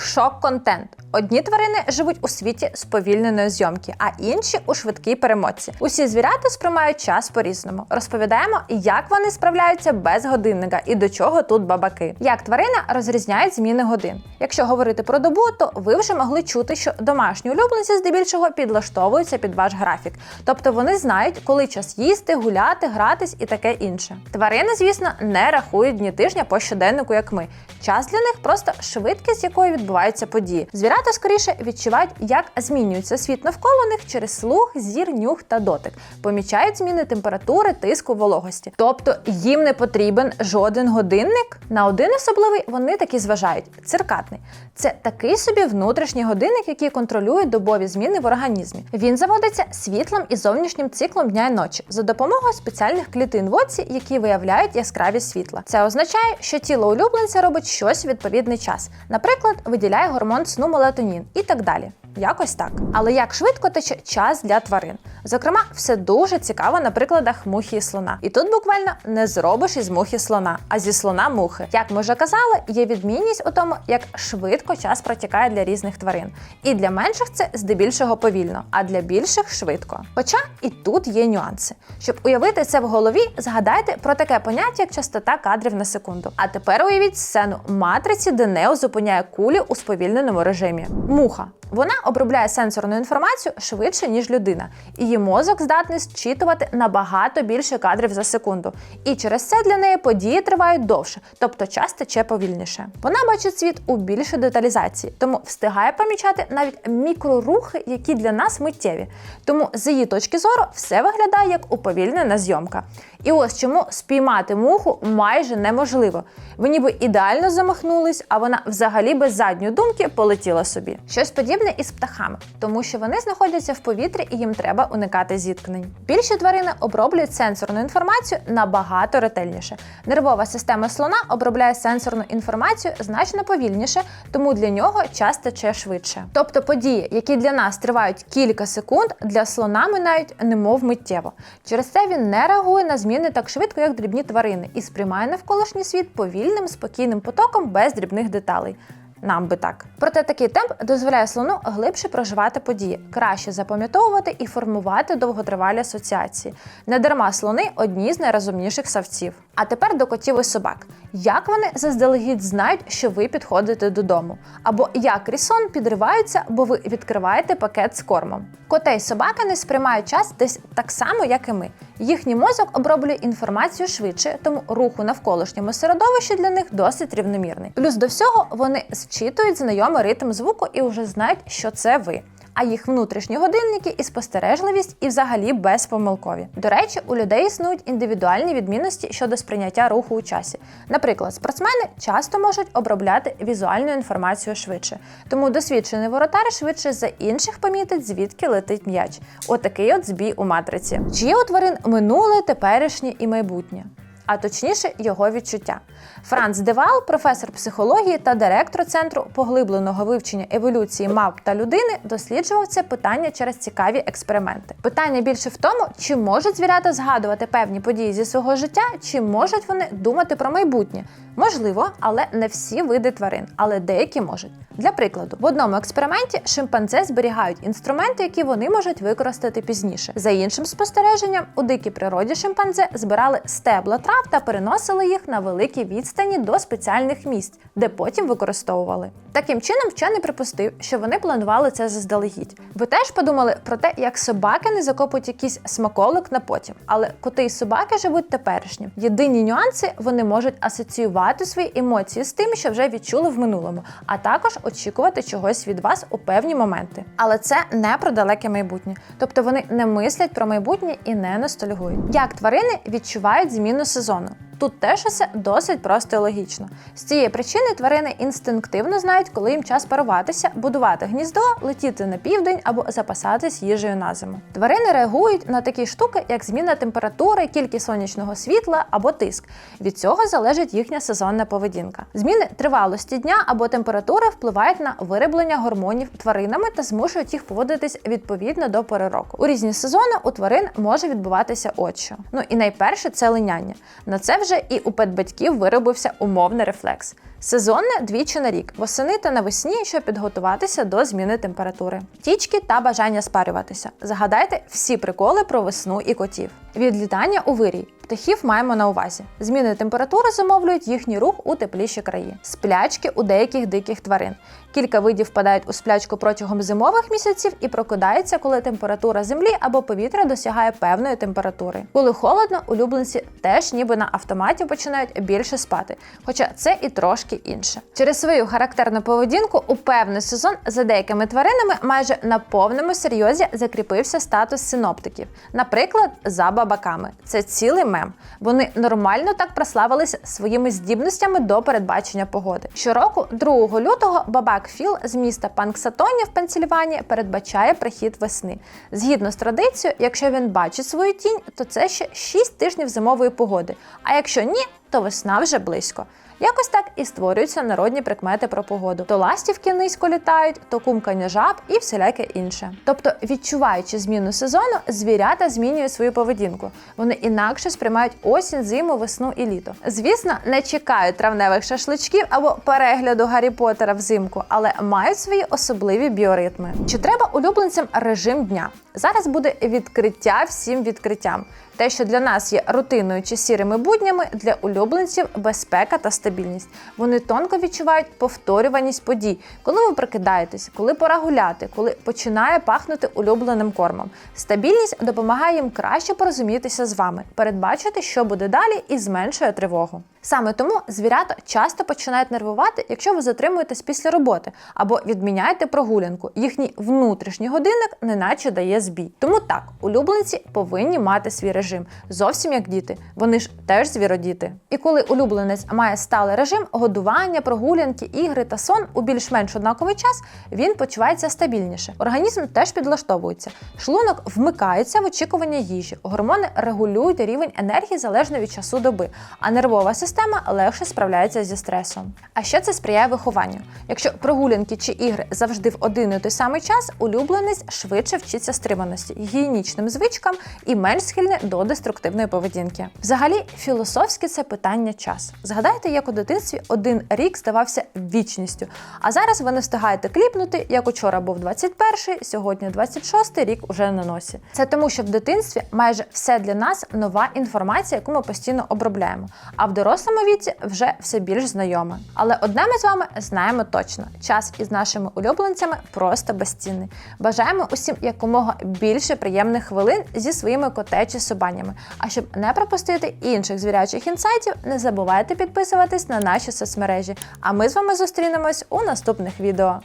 Шок-контент. Одні тварини живуть у світі сповільненої зйомки, а інші у швидкій перемотці. Усі звірята сприймають час по-різному. Розповідаємо, як вони справляються без годинника і до чого тут бабаки. Як тварина розрізняють зміни годин. Якщо говорити про добу, то ви вже могли чути, що домашні улюбленці здебільшого підлаштовуються під ваш графік. Тобто вони знають, коли час їсти, гуляти, гратись і таке інше. Тварини, звісно, не рахують дні тижня по щоденнику, як ми. Час для них просто швидкість, з якою відбуваються події. Звірята скоріше відчувають, як змінюється світ навколо них через слух, зір, нюх та дотик. Помічають зміни температури, тиску, вологості. Тобто їм не потрібен жоден годинник. На один особливий вони таки зважають циркатний. Це такий собі внутрішній годинник, який контролює добові зміни в організмі. Він заводиться світлом і зовнішнім циклом дня і ночі за допомогою спеціальних клітин в оці, які виявляють яскравість світла. Це означає, що тіло улюбленця робить щось у відповідний час, наприклад, виділяє гормон сну мелатонін і так далі. Якось так. Але як швидко тече час для тварин? Зокрема, все дуже цікаво на прикладах мухи і слона. І тут буквально не зробиш із мухи слона, а зі слона мухи. Як ми вже казали, є відмінність у тому, як швидко час протікає для різних тварин. І для менших це здебільшого повільно, а для більших швидко. Хоча і тут є нюанси. Щоб уявити це в голові, згадайте про таке поняття, як частота кадрів на секунду. А тепер уявіть сцену матриці, де Нео зупиняє кулі у сповільненому режимі. Муха. Вона обробляє сенсорну інформацію швидше, ніж людина. Її мозок здатний зчитувати набагато більше кадрів за секунду. І через це для неї події тривають довше, тобто час тече повільніше. Вона бачить світ у більшій деталізації, тому встигає помічати навіть мікрорухи, які для нас миттєві. Тому з її точки зору все виглядає як уповільнена зйомка. І ось чому спіймати муху майже неможливо. Ви ніби ідеально замахнулись, а вона взагалі без задньої думки полетіла собі. Щось подібне із птахами, тому що вони знаходяться в повітрі і їм треба уникати зіткнень. Більші тварини оброблюють сенсорну інформацію набагато ретельніше. Нервова система слона обробляє сенсорну інформацію значно повільніше, тому для нього час тече швидше. Тобто події, які для нас тривають кілька секунд, для слона минають немов миттєво. Через це він не реагує на зміни так швидко, як дрібні тварини, і сприймає навколишній світ повільним, спокійним потоком без дрібних деталей. Нам би так. Проте такий темп дозволяє слону глибше проживати події, краще запам'ятовувати і формувати довготривалі асоціації. Недарма слони одні з найрозумніших савців. А тепер до котів і собак. Як вони заздалегідь знають, що ви підходите додому? Або як рісон підриваються, бо ви відкриваєте пакет з кормом. Коти й собаки не сприймають час десь так само, як і ми. Їхній мозок оброблює інформацію швидше, тому рух у навколишньому середовищі для них досить рівномірний. Плюс до всього вони зчитують знайомий ритм звуку і вже знають, що це ви. А їх внутрішні годинники і спостережливість, і взагалі безпомилкові. До речі, у людей існують індивідуальні відмінності щодо сприйняття руху у часі. Наприклад, спортсмени часто можуть обробляти візуальну інформацію швидше, тому досвідчений воротар швидше за інших помітить, звідки летить м'яч. Отакий от збій у матриці. Чи є у тварин минуле, теперішнє і майбутнє? А точніше його відчуття. Франц Девал, професор психології та директор центру поглибленого вивчення еволюції мавп та людини, досліджував це питання через цікаві експерименти. Питання більше в тому, чи можуть звірята згадувати певні події зі свого життя, чи можуть вони думати про майбутнє. Можливо, але не всі види тварин, але деякі можуть. Для прикладу, в одному експерименті шимпанзе зберігають інструменти, які вони можуть використати пізніше. За іншим спостереженням, у дикій природі шимпанзе збирали стебла трав та переносили їх на великі відстані до спеціальних місць, де потім використовували. Таким чином, вчений припустив, що вони планували це заздалегідь. Ви теж подумали про те, як собаки не закопують якийсь смаколик на потім, але коти й собаки живуть теперішнім. Єдині нюанси вони можуть асоціювати свої емоції з тим, що вже відчули в минулому, а також очікувати чогось від вас у певні моменти. Але це не про далеке майбутнє, тобто вони не мислять про майбутнє і не ностальгують. Як тварини відчувають зміну сезону? onu. Тут теж усе досить просто і логічно. З цієї причини тварини інстинктивно знають, коли їм час паруватися, будувати гніздо, летіти на південь або запасатись їжею на зиму. Тварини реагують на такі штуки, як зміна температури, кількість сонячного світла або тиск. Від цього залежить їхня сезонна поведінка. Зміни тривалості дня або температури впливають на вироблення гормонів тваринами та змушують їх поводитись відповідно до пори року. У різні сезони у тварин може відбуватися от. Ну і найперше це линяння. На це вже вже і у педбатьків виробився умовний рефлекс. Сезонне двічі на рік, восени та навесні, щоб підготуватися до зміни температури. Тічки та бажання спарюватися. Загадайте всі приколи про весну і котів. Відлітання у вирій. Птахів маємо на увазі. Зміни температури зумовлюють їхній рух у тепліші краї. Сплячки у деяких диких тварин. Кілька видів впадають у сплячку протягом зимових місяців і прокидаються, коли температура землі або повітря досягає певної температури. Коли холодно, улюбленці теж ніби на автоматі починають більше спати, хоча це і трошки інше. Через свою характерну поведінку у певний сезон за деякими тваринами майже на повному серйозі закріпився статус синоптиків. Наприклад, за бабаками. Це цілий мем. Вони нормально так прославилися своїми здібностями до передбачення погоди. Щороку, 2 лютого, бабак Філ з міста Панксатоні в Пенсільванії передбачає прихід весни. Згідно з традицією, якщо він бачить свою тінь, то це ще 6 тижнів зимової погоди. А якщо ні, то весна вже близько. Якось так і створюються народні прикмети про погоду. То ластівки низько літають, то кумкання жаб і всіляке інше. Тобто, відчуваючи зміну сезону, звірята змінюють свою поведінку. Вони інакше сприймають осінь, зиму, весну і літо. Звісно, не чекають травневих шашличків або перегляду Гаррі Поттера взимку, але мають свої особливі біоритми. Чи треба улюбленцям режим дня? Зараз буде відкриття всім відкриттям. Те, що для нас є рутиною чи сірими буднями, для улюбленців безпека та стабільність. Вони тонко відчувають повторюваність подій, коли ви прокидаєтесь, коли пора гуляти, коли починає пахнути улюбленим кормом. Стабільність допомагає їм краще порозумітися з вами, передбачити, що буде далі, і зменшує тривогу. Саме тому звірята часто починають нервувати, якщо ви затримуєтесь після роботи або відміняєте прогулянку. Їхній внутрішній годинник неначе дає збій. Тому так, улюбленці повинні мати свій режим, зовсім як діти. Вони ж теж звіродіти. І коли улюбленець має сталий режим годування, прогулянки, ігри та сон у більш-менш однаковий час, він почувається стабільніше. Організм теж підлаштовується. Шлунок вмикається в очікування їжі. Гормони регулюють рівень енергії залежно від часу доби, а нервова система легше справляється зі стресом. А ще це сприяє вихованню. Якщо прогулянки чи ігри завжди в один і той самий час, улюбленець швидше вчиться стриманості, гігієнічним звичкам і менш схильний до деструктивної поведінки. Взагалі, філософське це питання час. Згадайте, як у дитинстві один рік здавався вічністю, а зараз ви не встигаєте кліпнути, як учора був 21-й, сьогодні 26-й рік уже на носі. Це тому, що в дитинстві майже все для нас нова інформація, яку ми постійно обробляємо. А в дорослому віці вже все більш знайоме. Але одне ми з вами знаємо точно: час із нашими улюбленцями просто безцінний. Бажаємо усім якомога більше приємних хвилин зі своїми коте чи собанями. А щоб не пропустити інших звірячих інсайтів, не забувайте підписуйтесь на наші соцмережі. А ми з вами зустрінемось у наступних відео.